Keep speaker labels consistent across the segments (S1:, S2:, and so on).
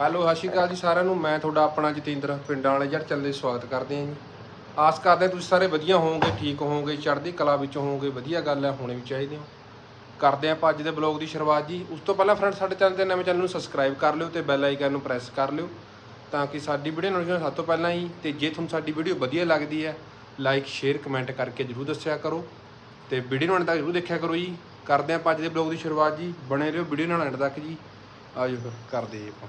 S1: Hello, ਸਤਿ ਸ਼੍ਰੀ ਅਕਾਲ ਜੀ ਸਾਰਿਆਂ ਨੂੰ। ਮੈਂ ਤੁਹਾਡਾ ਆਪਣਾ ਜਤਿੰਦਰ, ਪਿੰਡਾਂ ਵਾਲੇ ਜੜ ਚੱਲੇ ਸਵਾਗਤ ਕਰਦੇ ਹਾਂ ਜੀ। ਆਸ ਕਰਦੇ ਹਾਂ ਤੁਸੀਂ ਸਾਰੇ ਵਧੀਆ ਹੋਵੋਗੇ, ਠੀਕ ਹੋਵੋਗੇ, ਚੜ੍ਹਦੀ ਕਲਾ ਵਿੱਚ ਹੋਵੋਗੇ, ਵਧੀਆ ਗੱਲ ਹੈ, ਹੋਣੇ ਵੀ ਚਾਹੀਦੇ ਹੋ ਕਰਦੇ ਹਾਂ ਆਪਾਂ ਅੱਜ ਦੇ ਬਲੌਗ ਦੀ ਸ਼ੁਰੂਆਤ ਜੀ। ਉਸ ਤੋਂ ਪਹਿਲਾਂ ਫਰੈਂਡ ਸਾਡੇ ਚੈਨਲ ਤੇ ਨਵੇਂ ਚੈਨਲ ਨੂੰ ਸਬਸਕ੍ਰਾਈਬ ਕਰ ਲਿਓ ਤੇ ਬੈਲ ਆਈਕਨ ਨੂੰ ਪ੍ਰੈਸ ਕਰ ਲਿਓ ਤਾਂ ਕਿ ਸਾਡੀ ਵੀਡੀਓ ਨੋਟੀਫਿਕੇਸ਼ਨ ਸਭ ਤੋਂ ਪਹਿਲਾਂ ਹੀ ਤੇ ਜੇ ਤੁਹਾਨੂੰ ਸਾਡੀ ਵੀਡੀਓ ਵਧੀਆ ਲੱਗਦੀ ਹੈ ਲਾਈਕ ਸ਼ੇਅਰ ਕਮੈਂਟ ਕਰਕੇ ਜਰੂਰ ਦੱਸਿਆ ਕਰੋ ਤੇ ਵੀਡੀਓ ਨੂੰ ਅੰਤ ਤੱਕ ਜਰੂਰ ਦੇਖਿਆ ਕਰੋ ਜੀ। ਕਰਦੇ ਹਾਂ ਆਪਾਂ ਅੱਜ ਦੇ ਬਲੌਗ ਦੀ ਸ਼ੁਰੂਆਤ ਜੀ। ਬਣੇ ਰਹੋ ਵੀਡੀਓ ਨਾਲ ਅੰਤ ਤੱਕ ਜੀ। ਆਜੋ ਫਿਰ, ਕਰਦੇ ਜੀ ਆਪਾਂ।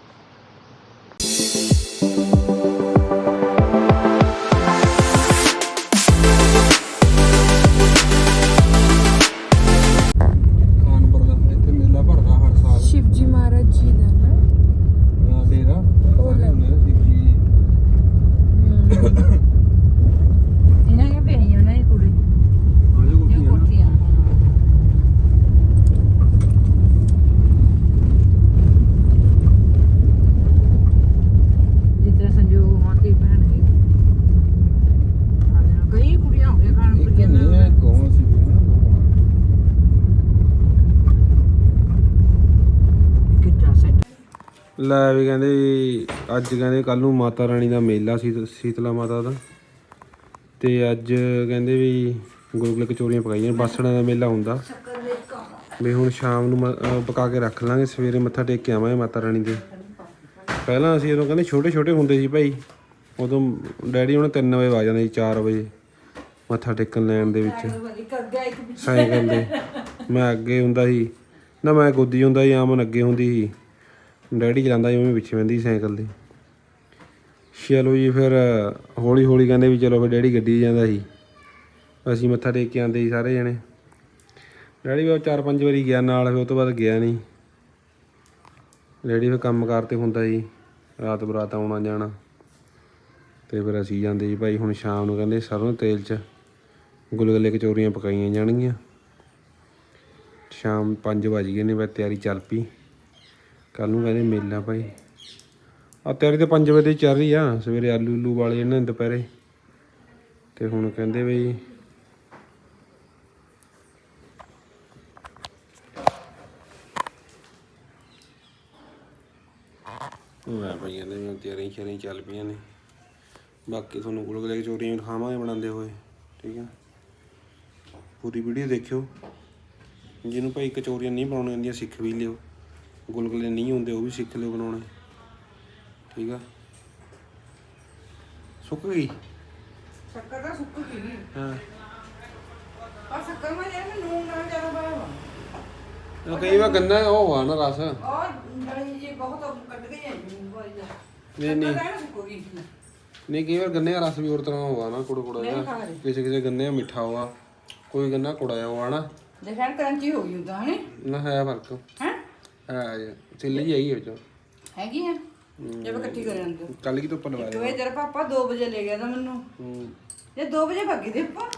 S2: ਲੈ
S1: ਵੀ ਕਹਿੰਦੇ ਵੀ ਅੱਜ ਕਹਿੰਦੇ ਕੱਲ ਨੂੰ ਮਾਤਾ ਰਾਣੀ ਦਾ ਮੇਲਾ ਸੀ, ਸੀਤਲਾ ਮਾਤਾ ਦਾ। ਤੇ ਅੱਜ ਕਹਿੰਦੇ ਵੀ ਗੁਲਗੁਲੇ ਕਚੋਰੀਆਂ ਪਕਾਈਆਂ, ਬਾਸਣਾ ਦਾ ਮੇਲਾ ਹੁੰਦਾ। ਵੀ ਹੁਣ ਸ਼ਾਮ ਨੂੰ ਮ- ਪਕਾ ਕੇ ਰੱਖ ਲਾਂਗੇ, ਸਵੇਰੇ ਮੱਥਾ ਟੇਕ ਕੇ ਆਵਾਂਗੇ ਮਾਤਾ ਰਾਣੀ ਦੇ। ਪਹਿਲਾਂ ਅਸੀਂ ਉਦੋਂ ਕਹਿੰਦੇ ਛੋਟੇ ਛੋਟੇ ਹੁੰਦੇ ਸੀ ਭਾਈ। ਉਦੋਂ ਡੈਡੀ ਹੁਣ 3 ਵਜੇ ਆ ਜਾਂਦੇ ਸੀ 4 ਵਜੇ ਮੱਥਾ ਟੇਕਣ ਲੈਣ ਦੇ ਵਿੱਚ। ਸਾਈਕਲ ਦੇ ਮੈਂ ਅੱਗੇ ਹੁੰਦਾ ਸੀ। ਨਾ ਮੈਂ ਗੋਦੀ ਹੁੰਦਾ ਸੀ ਆਮਨ ਅੱਗੇ ਹੁੰਦੀ ਸੀ। ਡੈਡੀ ਚਲਾਉਂਦਾ ਸੀ ਮੈਂ ਪਿੱਛੇ ਬਹਿੰਦੀ ਸਾਈਕਲ ਦੇ ਚਲੋ ਜੀ, ਫਿਰ ਹੌਲੀ ਹੌਲੀ ਕਹਿੰਦੇ ਵੀ ਚਲੋ ਫਿਰ ਡੈਡੀ ਗੱਡੀ ਜਾਂਦਾ ਸੀ। ਅਸੀਂ ਮੱਥਾ ਟੇਕ ਕੇ ਆਉਂਦੇ ਸੀ ਸਾਰੇ ਜਣੇ। ਡੈਡੀ ਵੀ ਚਾਰ ਪੰਜ ਵਾਰੀ ਗਿਆ ਨਾਲ, ਫਿਰ ਉਹ ਤੋਂ ਬਾਅਦ ਗਿਆ ਨਹੀਂ। ਡੈਡੀ ਫਿਰ ਕੰਮ ਕਾਰ ਤੇ ਹੁੰਦਾ ਜੀ ਰਾਤ ਬਰਾਤ ਆਉਣਾ ਜਾਣਾ। ਤੇ ਫਿਰ ਅਸੀਂ ਜਾਂਦੇ ਜੀ ਭਾਈ, ਹੁਣ ਸ਼ਾਮ ਨੂੰ ਕਹਿੰਦੇ ਸਰੋਂ ਤੇਲ 'ਚ ਗੁਲਗੁਲੇ ਕਚੋਰੀਆਂ ਪਕਾਈਆਂ ਜਾਣਗੀਆਂ। ਸ਼ਾਮ 5 ਵਜ ਗਏ ਨੇ, ਬਸ ਤਿਆਰੀ ਚੱਲ ਪਈ। ਕੱਲ ਨੂੰ ਕਹਿੰਦੇ ਮੇਲਾ ਭਾਈ। ਆ ਤਿਆਰੀ ਤਾਂ 5 ਵਜੇ ਦੀ ਚੱਲ ਰਹੀ ਆ, ਸਵੇਰੇ ਆਲੂ ਉਲੂ ਵਾਲੇ ਇਹਨਾਂ ਨੇ ਦੁਪਹਿਰੇ। ਤੇ ਹੁਣ ਕਹਿੰਦੇ ਬਈ ਮੈਂ ਭਾਈ ਕਹਿੰਦੇ ਵੀ ਤਿਆਰੀਆਂ ਸ਼ਰੀਆਂ ਚੱਲ ਪਈਆਂ ਨੇ। ਬਾਕੀ ਤੁਹਾਨੂੰ ਗੁਲਗੁਲੇ ਕਚੋਰੀਆਂ ਵੀ ਦਿਖਾਵਾਂਗੇ ਬਣਾਉਂਦੇ ਹੋਏ, ਠੀਕ ਆ? ਪੂਰੀ ਵੀਡੀਓ ਦੇਖਿਓ। ਜਿਹਨੂੰ ਭਾਈ ਕਚੋਰੀਆਂ ਨਹੀਂ ਬਣਾਉਣੀਆਂ ਆਉਂਦੀਆਂ ਸਿੱਖ ਵੀ ਲਿਓ। ਗੁਲਗੁਲੇ ਨਹੀਂ ਹੁੰਦੇ ਉਹ ਵੀ ਸਿੱਖ ਲਿਓ ਬਣਾਉਣੇ। ਠੀਕ ਆ? ਸੁੱਕ ਗਈ?
S3: ਸ਼ੱਕਰ ਦਾ ਸੁੱਕ ਗਈ।
S1: ਹਾਂ।
S3: ਔਰ ਸ਼ੱਕਰ ਮੈਂ ਜਿਹੜਾ ਨੂਨ ਨਾਲ ਜ਼ਿਆਦਾ ਪਾਇਆ
S1: ਉਹ ਕਈ ਵਾਰ ਗੰਨਾ ਉਹ ਆ ਨਾ ਰਸ।
S3: ਔਰ ਗਲੀ ਜੀ ਬਹੁਤ ਕੱਢ ਗਈ ਹੈ ਜੀ ਵਾਰੀ ਦਾ।
S1: ਨਹੀਂ ਨਹੀਂ।
S3: ਕਹਿਣਾ ਸੁੱਕ ਗਈ।
S1: ਨਹੀਂ ਕਈ ਵਾਰ ਗੰਨੇ ਦਾ ਰਸ ਵੀ ਹੋਰ ਤਰ੍ਹਾਂ ਹੋਆ ਨਾ ਕੁੜ ਕੁੜਾ ਜਿਹਾ ਕਿਸੇ ਕਿਸੇ ਗੰਨੇ ਦਾ ਮਿੱਠਾ ਹੋਆ। ਕੋਈ ਗੰਨਾ ਕੁੜਾ ਹੋਆ ਨਾ।
S3: ਦੇਖਣ ਕਰੰਚੀ ਹੋ ਗਈ ਹੁੰਦਾ ਹਨੇ
S1: ਨਾ ਹੈ ਫ਼ਰਕ।
S3: ਹੈ?
S1: ਹੈ ਚਿੱਲੀ ਜਿਹੀ ਆਈ ਵਿੱਚ
S3: ਹੈਗੀ ਆ? ਜੇ ਮੈਂ ਇਕੱਠੀ ਕਰ ਜਾਂਦੇ
S1: ਕੱਲ ਕੀ
S3: ਤੂੰ ਇਹ ਤੇਰਾ ਪਾਪਾ 2 ਵਜੇ ਲੈ ਗਿਆ ਤਾਂ ਮੈਨੂੰ।
S1: ਹੂੰ।
S3: ਇਹ 2 ਵਜੇ ਭੱਗੀ ਦੇ ਆਪਾਂ?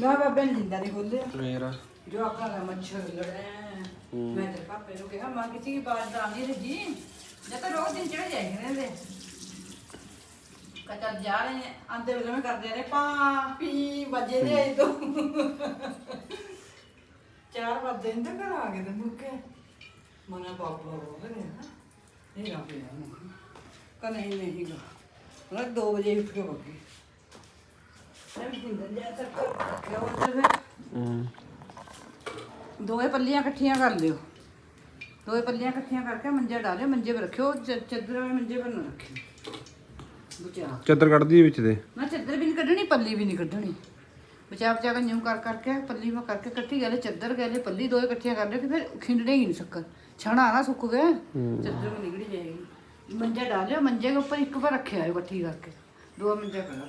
S3: ਨਾ ਬਾਬੇ ਨੇ ਜਿੰਦਾ ਨਹੀਂ ਖੋਲਿਆ
S1: ਮੇਰਾ।
S3: ਜੋ ਆਪਣਾ ਦਾ ਮੱਛਰ ਲੜਿਆ ਮੈਂ ਤੇਰੇ ਪਾਪੇ ਨੂੰ ਕਿਹਾ ਮਾਂ ਕਿਸੇ ਦੀ ਬਾਤ ਦਾ ਨਹੀਂ ਰਹੀ ਜਦ ਤੱਕ ਰੋਜ਼ ਦਿਨ ਚੜੇ ਜਾਏ ਰਹਿੰਦੇ। ਕਚਾ ਜਾ ਰਹੇ ਨੇ ਆਂਦੇ ਵੇਲੇ ਮੈਂ ਕਰਦੇ ਨੇ ਪਾ ਪੀ ਵਜੇ ਦੇ ਆਈ ਤੋਂ। ਚਾਰ ਵਜੇ ਤਾਂ ਘਰ ਆ ਗਏ ਤੇ ਮੁੱਕੇ ਮਨਾ ਪਾਪਾ ਹੋ ਗਏ ਨਾ ਇਹ ਨਾ ਪਿਆ ਕਾ ਨਹੀਂ ਨਹੀਂ ਗਾ। ਉਹਨਾਂ 2 ਵਜੇ ਉੱਠ ਕੇ ਬੱਗੀ ਮੈਂ ਵੀ ਦਿਨ ਜਾ ਤੱਕ ਕਿਉਂ ਤੇ
S1: ਹੂੰ।
S3: ਦੋਏ ਪੱਲੀਆਂ ਇਕੱਠੀਆਂ ਕਰ ਲਿਓ। ਦੋਏ ਪੱਲੀਆਂ ਇਕੱਠੀਆਂ ਕਰਕੇ ਮੰਜੇ ਡਾਲਿਓ ਮੰਜੇ 'ਤੇ ਰੱਖਿਓ ਚੱਦਰ ਵਾਲੇ ਮੰਜੇ 'ਤੇ ਨਾ ਰੱਖਿਓ। ਬਚਾ
S1: ਚੱਦਰ ਕੱਢਦੀ ਵਿੱਚ ਦੇ।
S3: ਨਾ ਚੱਦਰ ਵੀ ਨਹੀਂ ਕੱਢਣੀ ਪੱਲੀ ਵੀ ਨਹੀਂ ਕੱਢਣੀ। ਬਚਾ ਬਚਾ ਕੇ ਨਿਉ ਕਰ ਕਰਕੇ ਪੱਲੀ ਮੈਂ ਕਰਕੇ ਇਕੱਠੀ ਗਲੇ ਚੱਦਰ ਗਲੇ ਪੱਲੀ ਦੋਏ ਇਕੱਠੀਆਂ ਕਰ ਲਿਓ ਕਿ ਫਿਰ ਖਿੰਡਣੇ ਹੀ ਨਹੀਂ ਸ਼ੱਕਰ। ਛਣਾ ਨਾ ਸੁੱਕ ਗਏ। ਚੱਦਰ ਵੀ ਨਿਕਲ ਜਾਏਗੀ। ਮੰਜੇ ਡਾਲਿਓ ਮੰਜੇ ਦੇ ਉੱਪਰ ਇੱਕ ਵਾਰ ਰੱਖਿਆ ਹੈ ਇਕੱਠੀ ਕਰਕੇ। ਦੋ ਮੰਜੇ ਕਰਾ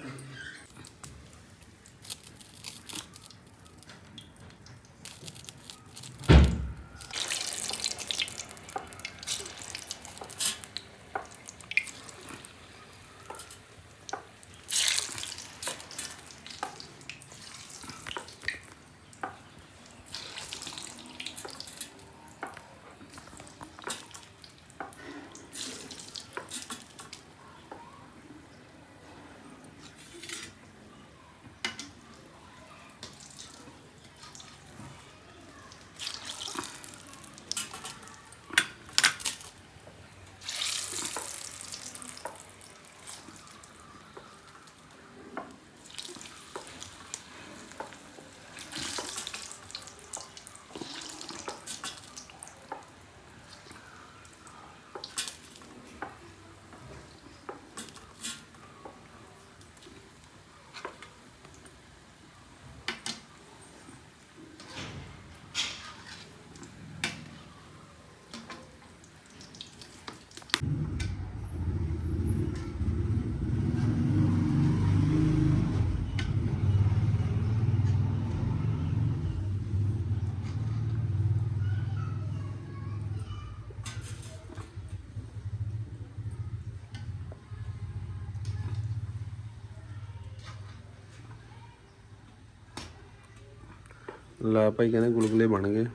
S1: ਲੈ ਭਾਈ ਕਹਿੰਦੇ ਗੁਲਗੁਲੇ ਬਣ ਗਏ।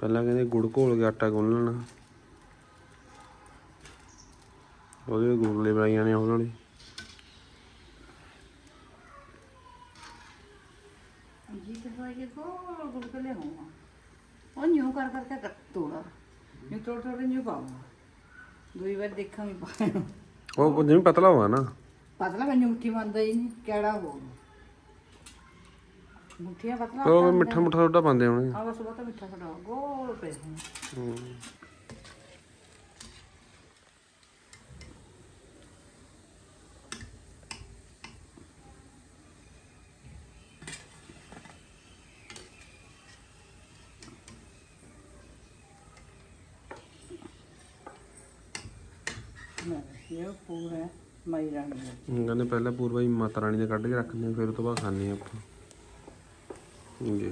S1: ਪਹਿਲਾਂ ਕਹਿੰਦੇ ਗੁੜ ਘੋਲ ਕੇ ਆਟਾ ਗੁੰਨ ਲੈਣਾ। ਉਹਦੇ ਗੁਲਗੁਲੇ ਬਣਾਈ ਜਾਣੇ ਹੌਲੀ ਹੌਲੀ
S3: ਜੀ ਤੇ ਇਹ ਕੋਲ ਗੁਲਗੁਲੇ ਹੋਣਾ। ਉਹ ਨਿਊ ਕਰ ਕਰਕੇ ਕਰ ਤੋੜਾ। ਨਿਊ ਤੋੜ ਤੋੜ ਨਿਊ ਪਾਉਂਗਾ ਦੂਈ ਵਾਰ ਦੇਖਾਂ ਵੀ ਪਾਣਾ
S1: ਉਹ ਜਿਵੇਂ ਪਤਲਾ ਹੋਆ ਨਾ।
S3: ਪਤਲਾ ਮੈਨੂੰ ਮੁੱਠੀ ਮੰਨਦਾ ਹੀ ਨਹੀਂ। ਕਿਹੜਾ ਹੋ ਮੁੱਠੀਆਂ ਪਤਲਾ
S1: ਉਹ ਮਿੱਠਾ ਮੁੱਠਾ ਥੋੜਾ ਪਾਉਂਦੇ ਹੋਣੇ।
S3: ਆ ਬਸ ਉਹ ਤਾਂ ਮਿੱਠਾ ਖੜਾ ਗੋਲ ਪਏ ਹੋਣ
S1: ਹੂੰ।
S3: ਮੈਂ ਇਹ ਪੂਰਾ ਮਾਈ ਰਾਣੀ
S1: ਕਹਿੰਦੇ ਪਹਿਲਾਂ ਪੂਰਵਾ ਹੀ ਮਾਤਾ ਰਾਣੀ ਦੇ ਕੱਢ ਕੇ ਰੱਖਦੇ ਆ ਫਿਰ ਉਹ ਤੋਂ ਬਾਅਦ ਖਾਂਦੇ ਆ ਆਪਾਂ। ਜੀ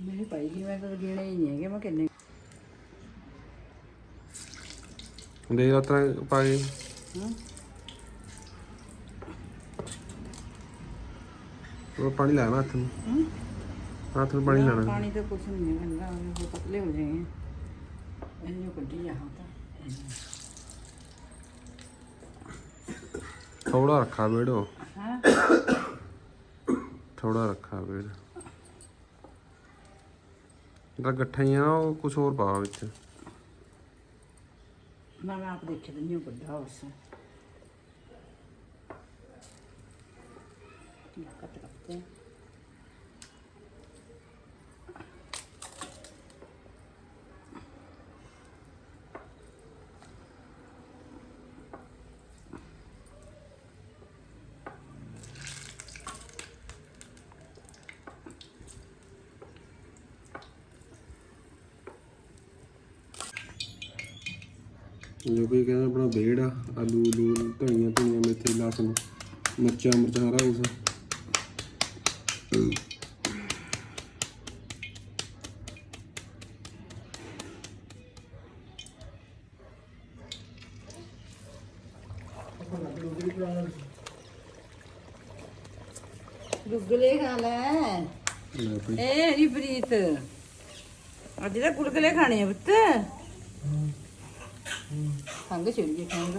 S3: ਮੈਨੂੰ ਪਾਈ ਗਈ ਮੈਂ ਤਾਂ ਗਿਣੇ ਹੀ ਨਹੀਂ ਹੈਗੇ ਮੈਂ ਕਿੰਨੇ
S1: ਦੇਖ ਲਾ ਤਰ੍ਹਾਂ ਪਾ ਕੇ
S3: ਹਾਂ।
S1: ਉਹ ਪਾਣੀ ਲਾਣਾ ਹੱਥ ਨੂੰ।
S3: ਹੂੰ।
S1: ਹੱਥ ਨੂੰ ਪਾਣੀ ਲਾਣਾ
S3: ਪਾਣੀ ਤਾਂ ਕੁਛ ਨਹੀਂ ਗੰਦਾ ਉਹ ਪਤਲੇ ਹੋ ਜਾਏਗੇ ਇਹਨੂੰ ਕੱਢੀ ਜਾ ਹਾਂ ਤਾਂ
S1: ਥੋੜਾ ਰੱਖਾ ਬੇੜੋ।
S3: ਹਾਂ?
S1: ਥੋੜਾ ਰੱਖਾ ਬੇੜ। ਜਿਹੜਾ ਗੱਠਾ ਹੀ ਆ ਨਾ ਉਹ ਕੁਝ ਹੋਰ ਪਾ ਵਿੱਚ।
S3: ਮੈਂ ਮੈਂ ਆਪ ਦੇਖੇ ਦਿੰਦੀ ਹਾਂ ਵੱਡਾ ਉਸ। ਕੱਟ ਕੱਟ
S1: ਜੋ ਵੀ ਕਹਿੰਦਾ ਆਪਣਾ ਬੇੜ ਆ ਆਲੂ ਲੂਣ ਧਨੀਆ ਧਨੀਆ ਮੇਥੇ ਲਸਣ ਮਿਰਚਾਂ ਮਿਰਚਾਂ ਸਾਰਾ ਕੁਛ।
S3: ਗੁਲਗੁਲੇ ਖਾ ਲੈ।
S1: ਲੈ
S3: ਏ ਹਰੀਪ੍ਰੀਤ ਅੱਜ ਤਾਂ ਗੁਲਗੁਲੇ ਖਾਣੇ ਆ ਪੁੱਤ। ਖੰਗ ਚੜੀ ਖੰਗ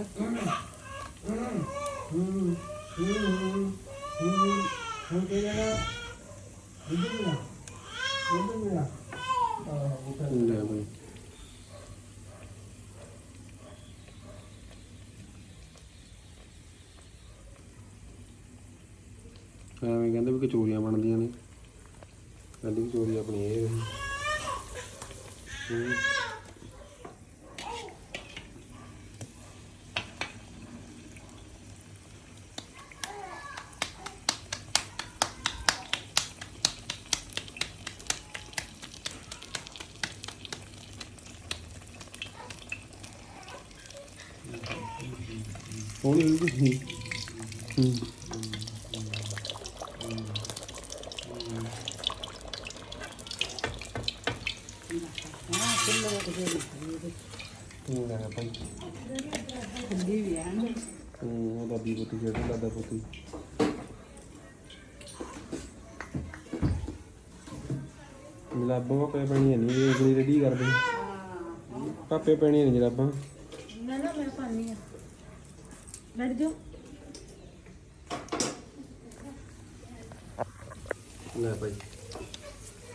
S1: ਲੈ ਭਾਈ ਐਵੇਂ ਕਹਿੰਦੇ ਵੀ ਕਚੋਰੀਆਂ ਬਣਦੀਆਂ ਨੇ ਕਹਿੰਦੀ ਕਚੋਰੀ ਆਪਣੀ ਇਹ ਰਹੀ ਹੂੰ। ਹੌਲੀ ਹੌਲੀ ਹੂੰ
S3: ਹਾਂ ਕਿੰਨੇ
S1: ਭਾਈ।
S3: ਹੁੰਦੀ ਵੀ ਹੈ ਨਾ
S1: ਉਹਦਾ ਵੀ ਬੁੱਤੀ ਜਿਹੜਾ ਦਾਦਾ ਬੁੱਤੀ ਜਲਾਬਾਂ ਪੇ ਪੈਣੀਆਂ ਨਹੀਂ ਉਗਲੀ ਰੈਡੀ ਕਰਦੇ। ਪਾਪੇ ਪੈਣੀਆਂ ਨਹੀਂ ਜਲਾਬਾਂ।
S2: ਬੈਠ ਜਾ
S1: ਲੈ ਭਾਈ।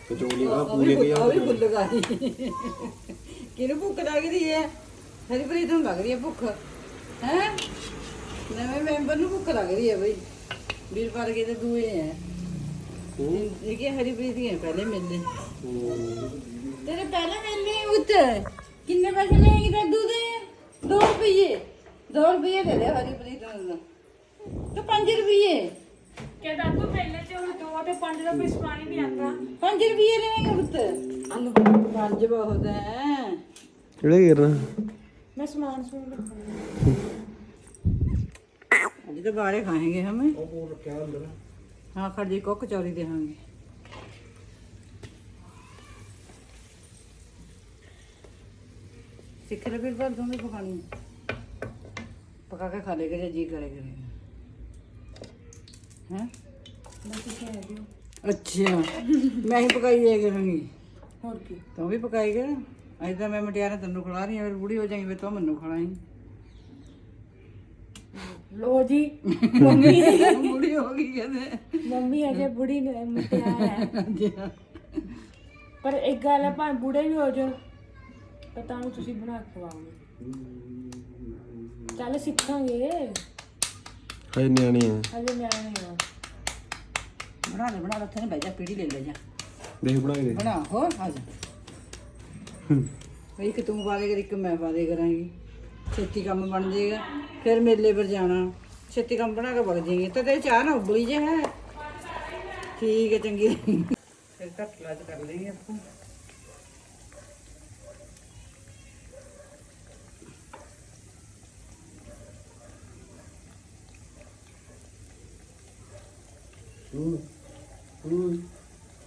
S1: ਕਚੋਲੀ ਦਾ ਪੂਰੇ ਕੇ
S3: ਉਹ ਵੀ ਫੁੱਲ ਗਾਈ ਕਿਹਨੂੰ ਭੁੱਖ ਲੱਗਦੀ ਹੈ ਹਰੀਪ੍ਰੀਤ ਨੂੰ ਲੱਗ ਰਹੀ ਹੈ ਭੁੱਖ। ਹੈ? ਨਵੇਂ ਮੈਂਬਰ ਨੂੰ ਭੁੱਖ ਲੱਗ ਰਹੀ ਹੈ ਬਈ। ਵੀਰ ਤੇ ਦੂਏ ਹੈ। ਇਹ ਕਿ ਹਰੀਪ੍ਰੀਤ ਹੀ ਹੈ ਪਹਿਲੇ ਮਿਲਨੇ ਤੇਰੇ ਪਹਿਲੇ ਮਿਲਨੇ ਉੱਤ ਕਿੰਨੇ ਪੈਸੇ ਲੈਂਗੇ ਦਾਦੂ ਦੇ? 2 ਰੁਪਏ दो रुपये दे दे हरी प्रीत तो पांच रुपये
S2: ਕਹਿੰਦਾ ਤੂੰ ਪਹਿਲੇ ਤੇ ਹੁਣ ਦੋ ਤੇ ਪੰਜ ਦਾ ਕੋਈ ਸਮਾਨ ਹੀ ਨਹੀਂ ਆਂਦਾ
S3: पांच रुपये लेंगे पुत आलू पांच बहुत है
S1: ਕਿਹੜੇ ਕਰਨਾ
S2: ਮੈਂ ਸਮਾਨ ਸੁਣ
S3: अभी तो बारे खाएंगे हमें हाँ खड़ी को कचौरी देंगे ਸਿੱਖ ਲੈ ਫਿਰ ਭਰ ਦੋਵੇਂ ਪਕਾਣੀ ਪਕਾ ਕੇ ਖਾ ਲੇਗਾ ਜੇ ਜੀ ਕਰੇ ਕਰੇ ਹੈ?
S2: ਮੈਂ ਕਿਹਾ ਹੈ ਦਿਓ
S3: ਅੱਛਾ ਮੈਂ ਹੀ ਪਕਾਈ ਜਾਇਆ ਕਰਾਂਗੀ
S2: ਹੋਰ ਕੀ?
S3: ਤੂੰ ਵੀ ਪਕਾਏਗਾ ਅੱਜ ਤਾਂ ਮੈਂ ਮਟਿਆਰਾਂ ਤੈਨੂੰ ਖਿਲਾ ਰਹੀ ਹਾਂ ਫਿਰ ਬੁੜੀ ਹੋ ਜਾਏਗੀ ਫਿਰ ਤੂੰ ਮੈਨੂੰ ਖਿਲਾਈ
S2: ਲੋ ਜੀ ਮੰਮੀ।
S3: ਬੁੜੀ ਹੋ ਗਈ ਕਹਿੰਦੇ।
S2: ਮੰਮੀ ਅਜੇ ਬੁੜੀ ਨੇ ਮੁਟਿਆਰ ਹੈ। ਪਰ ਇੱਕ ਗੱਲ ਹੈ ਭਾਵੇਂ ਬੁੜੇ ਵੀ ਹੋ ਜਾਓ ਤਾਂ ਤੁਹਾਨੂੰ ਤੁਸੀਂ ਬਣਾ ਕੇ ਖਵਾਓਗੇ। ਚੱਲ ਸਿੱਖਾਂਗੇ।
S1: ਹਜੇ ਨਿਆਣੇ ਆ।
S2: ਹਜੇ ਨਿਆਣੇ ਆ।
S3: ਬਣਾ ਲੈ ਬਣਾ ਲੈ ਨਾ ਬਹਿ ਜਾ ਪੀੜੀ ਲੈ ਲੈ ਜਾ।
S1: ਦੇਖ ਬਣਾ ਕੇ ਦੇ
S3: ਬਣਾ ਹੋਰ ਆ ਜਾ। ਬਈ ਇੱਕ ਤੂੰ ਪਾ ਦੇ ਕਰ ਇੱਕ ਮੈਂ ਪਾ ਦੇ ਕਰਾਂਗੀ। ਛੇਤੀ ਕੰਮ ਬਣ ਜਾਏਗਾ ਫਿਰ ਮੇਲੇ ਪਰ ਜਾਣਾ। ਛੇਤੀ ਕੰਮ ਬਣਾ ਕੇ ਵਗ ਜਾਏਗੀ। ਤਾਂ ਤੇ ਚਾਹ ਨਾ ਉਬਲੀ ਜੇ ਹੈ। ਠੀਕ ਹੈ ਚੰਗੀ। ਫਿਰ ਘੱਟ ਲਾਜ ਕਰ ਲਈਏ ਆਪਾਂ।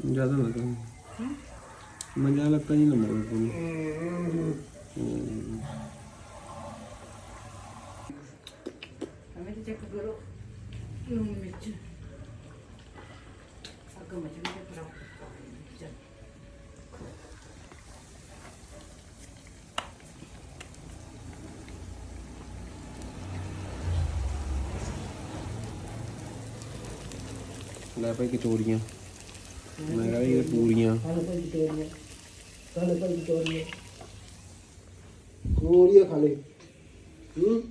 S1: ज़्यादा लगा मजा लगता ही ना मेरे
S3: को चेक करो मिर्च
S1: ਲੈ ਭਾਈ ਕਚੋਰੀਆਂ। ਮੈਂ ਕਹਿੰਦਾ ਇਹ ਪੂਰੀਆਂ।
S4: ਕੋਰੀਆ ਖਾ ਹੂੰ।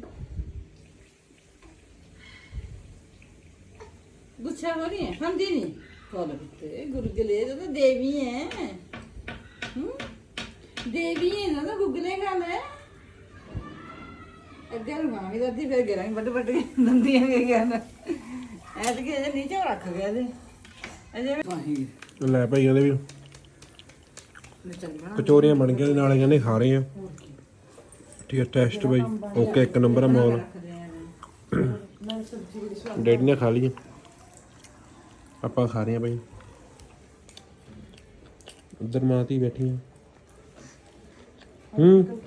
S3: ਗੁੱਛਾ ਹੋ ਹੈ? ਹੰਦੀ ਨਹੀਂ? ਕੋਲ ਤੇ ਗੁਰਗਲੇ ਤਾਂ ਦੇਵੀ ਹੈ। ਹੂੰ। ਦੇਵੀ ਹੈ ਨਾ ਗੁਗਲੇ ਗਾਣਾ ਖਾਣਾ ਅੱਗੇ ਰੁਮਾਂ ਵੀ ਦੱਦੀ ਫਿਰ ਗਰਾਂ ਵੱਡ ਵੱਡ ਦੰਦੀਆਂ ਵੀ ਗਿਆ ਐਤ ਕੇ ਜੇ ਨੀਚੇ ਰੱਖ ਗਿਆ ਇਹਦੇ। ਅਜੇ ਵਾਹੀ।
S1: ਲੈ ਭਾਈ ਕਹਿੰਦੇ ਵੀ।
S3: ਬਣਾ
S1: ਕਚੋਰੀਆਂ ਬਣ ਗਈਆਂ ਤੇ ਨਾਲੇ ਕਹਿੰਦੇ ਖਾ ਰਹੇ ਆ ਠੀਕ ਹੈ ਟੈਸਟ ਬਾਈ। ਓਕੇ ਇੱਕ ਨੰਬਰ ਆ ਮੌਲ। ਡੈਡੀ ਨੇ ਖਾ ਲਈ ਆਪਾਂ ਖਾ ਰਹੇ ਆ ਭਾਈ ਉਧਰ ਮਾਤੀ ਬੈਠੀ ਆ। ਹੂੰ।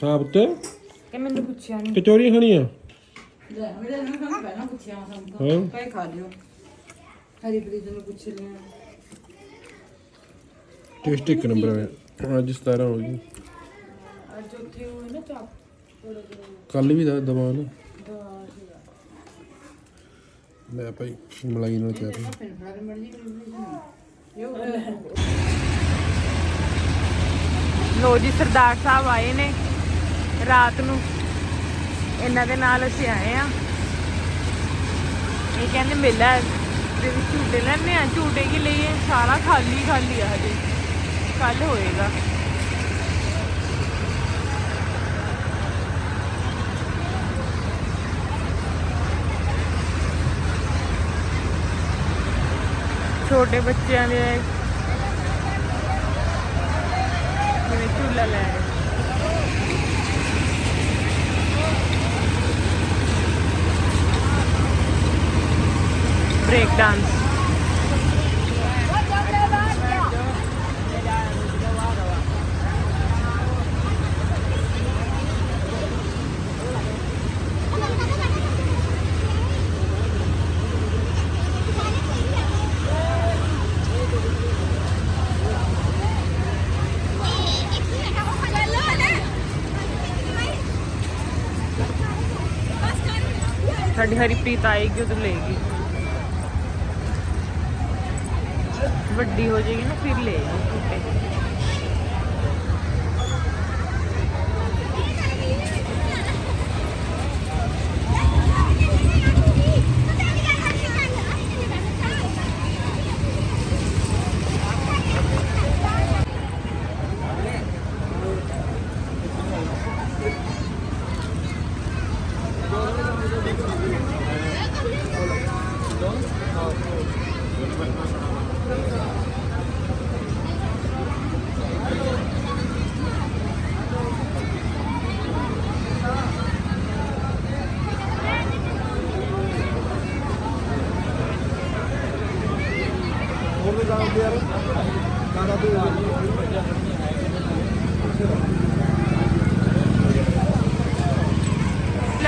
S1: ਸਾਬਤ
S2: ਕਿ ਮੈਨੂੰ ਪੁੱਛਿਆ ਨਹੀਂ
S1: ਕਚੋਰੀਆਂ ਖਾਣੀਆਂ?
S3: ਲੈ ਮੇਰੇ ਨਾਲ ਕੰਮ ਪਹਿਲਾਂ ਪੁੱਛਿਆ ਸਾਨੂੰ ਤਾਂ।
S1: ਹਾਂ।
S3: ਕਈ ਖਾ ਲਿਓ। ਹਰੀ ਪ੍ਰੀਤ ਨੂੰ ਪੁੱਛ ਲਿਆ।
S1: ਟੇਸਟ ਇੱਕ ਨੰਬਰ ਹੈ ਅੱਜ 17 ਹੋ ਗਈ।
S2: ਅੱਜ ਉੱਥੇ ਹੋਏ ਨਾ ਚਾਪ।
S1: ਕੱਲ ਵੀ ਦਾ ਦਵਾ ਨਾ। ਲੈ ਭਾਈ ਮਲਾਈ ਨਾਲ ਤਿਆਰ ਹੈ
S3: ਫਿਰ ਫੜਾ ਕੇ ਮੜ ਜੀ ਯੋ
S2: ਲੋ ਜੀ ਸਰਦਾਰ ਸਾਹਿਬ ਆਏ ਨੇ। ਰਾਤ ਨੂੰ। ਇਹਨਾਂ ਦੇ ਨਾਲ ਅਸੀਂ ਆਏ ਆ। ਇਹ ਕਹਿੰਦੇ ਮੇਲਾ ਹੈ, ਦੇ ਵਿੱਚ ਝੂਟੇ ਲੈਣੇ ਆ। ਝੂਟੇ ਕੀ ਲਈਏ? ਸਾਰਾ ਖਾਲੀ ਖਾਲੀ ਆ ਹਜੇ। ਕੱਲ ਹੋਏਗਾ। ਛੋਟੇ ਬੱਚਿਆਂ ਦੇ ਜਿਵੇਂ ਝੂਲਾ ਲੈ ब्रेक डांस ਸਾਡੀ ਹਰੀਪ੍ਰੀਤ ਆਏਗੀ ਉਦੋਂ ਲਏਗੀ ਵੱਡੀ ਹੋ ਜਾਏਗੀ ਨਾ ਫਿਰ ਲੈ ਝੂਟੇ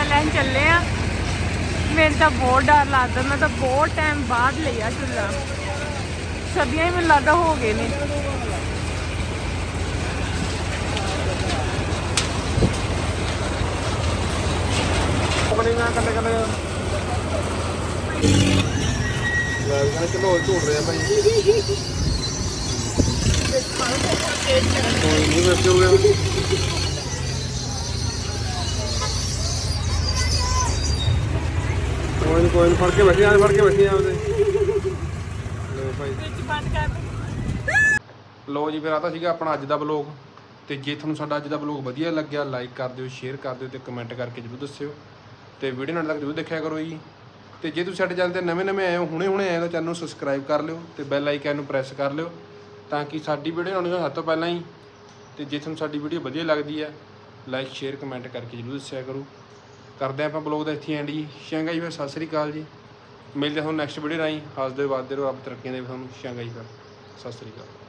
S4: ਲੈਣ ਚੱਲੇ ਆ।
S2: ਮੈਨੂੰ ਤਾਂ ਬਹੁਤ ਡਰ ਲੱਗਦਾ। ਮੈਂ ਤਾਂ ਬਹੁਤ ਟਾਈਮ ਬਾਅਦ ਲਿਆ ਚੁੱਲਾ ਸਦੀਆਂ ਹੀ ਮੈਨੂੰ ਲੱਗਦਾ ਹੋ ਗਏ ਨੇ।
S5: ਆਪਣੇ ਨਾਲ ਕੱਲੇ ਕੱਲੇ ਲੈ ਚਲੋ ਝੂੜ ਰਿਹਾ ਭਾਈ। ਕੋਈ ਨਹੀਂ ਬਸ ਕੋਈ ਨੀ, ਕੋਈ ਨੀ, ਫੜ ਕੇ ਬੈਠੇ ਆ ਫੜ ਕੇ ਬੈਠੇ ਆ ਉਹਦੇ ਲੋ ਭਾਈ।
S2: ਬੰਦ ਕਰ
S5: ਲੋ ਜੀ ਫਿਰ ਆ ਤਾਂ ਸੀਗਾ ਆਪਣਾ ਅੱਜ ਦਾ ਬਲੌਗ ਤੇ ਜੇ ਤੁਹਾਨੂੰ ਸਾਡਾ ਅੱਜ ਦਾ ਬਲੌਗ ਵਧੀਆ ਲੱਗਿਆ ਲਾਈਕ ਕਰ ਦਿਓ ਸ਼ੇਅਰ ਕਰ ਦਿਓ ਤੇ ਕਮੈਂਟ ਕਰਕੇ ਜਰੂਰ ਦੱਸਿਓ। ਤੇ ਵੀਡੀਓ ਨਾਲ ਤੱਕ ਜਰੂਰ ਦੇਖਿਆ ਕਰੋ ਜੀ। ਤੇ ਜੇ ਤੁਸੀਂ ਸਾਡੇ ਚੈਨਲ ਤੇ ਨਵੇਂ ਨਵੇਂ ਆਏ ਹੋ, ਹੁਣੇ ਹੁਣੇ ਆਏ ਹੋ, ਤਾਂ ਚੈਨਲ ਨੂੰ ਸਬਸਕ੍ਰਾਈਬ ਕਰ ਲਿਓ ਤੇ ਬੈਲ ਆਈਕਨ ਨੂੰ ਪ੍ਰੈਸ ਕਰ ਲਿਓ ਤਾਂ ਕਿ ਸਾਡੀ ਵੀਡੀਓ ਆਉਣੀ ਸਭ ਤੋਂ ਪਹਿਲਾਂ ਹੀ। ਤੇ ਜੇ ਤੁਹਾਨੂੰ ਸਾਡੀ ਵੀਡੀਓ ਵਧੀਆ ਲੱਗਦੀ ਹੈ ਲਾਈਕ ਸ਼ੇਅਰ ਕਮੈਂਟ ਕਰਕੇ ਜਰੂਰ ਦੱਸਿਆ ਕਰੋ। ਕਰਦੇ ਹਾਂ ਆਪਾਂ ਬਲੌਗ ਦਾ ਇੱਥੇ ਐਂਡ ਜੀ। ਸ਼ੰਗਾ ਜੀ ਫਿਰ ਸਤਿ ਸ੍ਰੀ ਅਕਾਲ ਜੀ। ਮਿਲਦੇ ਹਾਂ ਤੁਹਾਨੂੰ ਨੈਕਸਟ ਵੀਡੀਓ ਰਾਹੀਂ। ਹੱਸਦੇ ਵਾਦੇ ਰਹੋ ਰੱਬ ਤਰੱਕੀਆਂ ਦੇ ਤੁਹਾਨੂੰ। ਸ਼ੰਗਾ ਜੀ ਫਿਰ ਸਤਿ ਸ੍ਰੀ ਅਕਾਲ।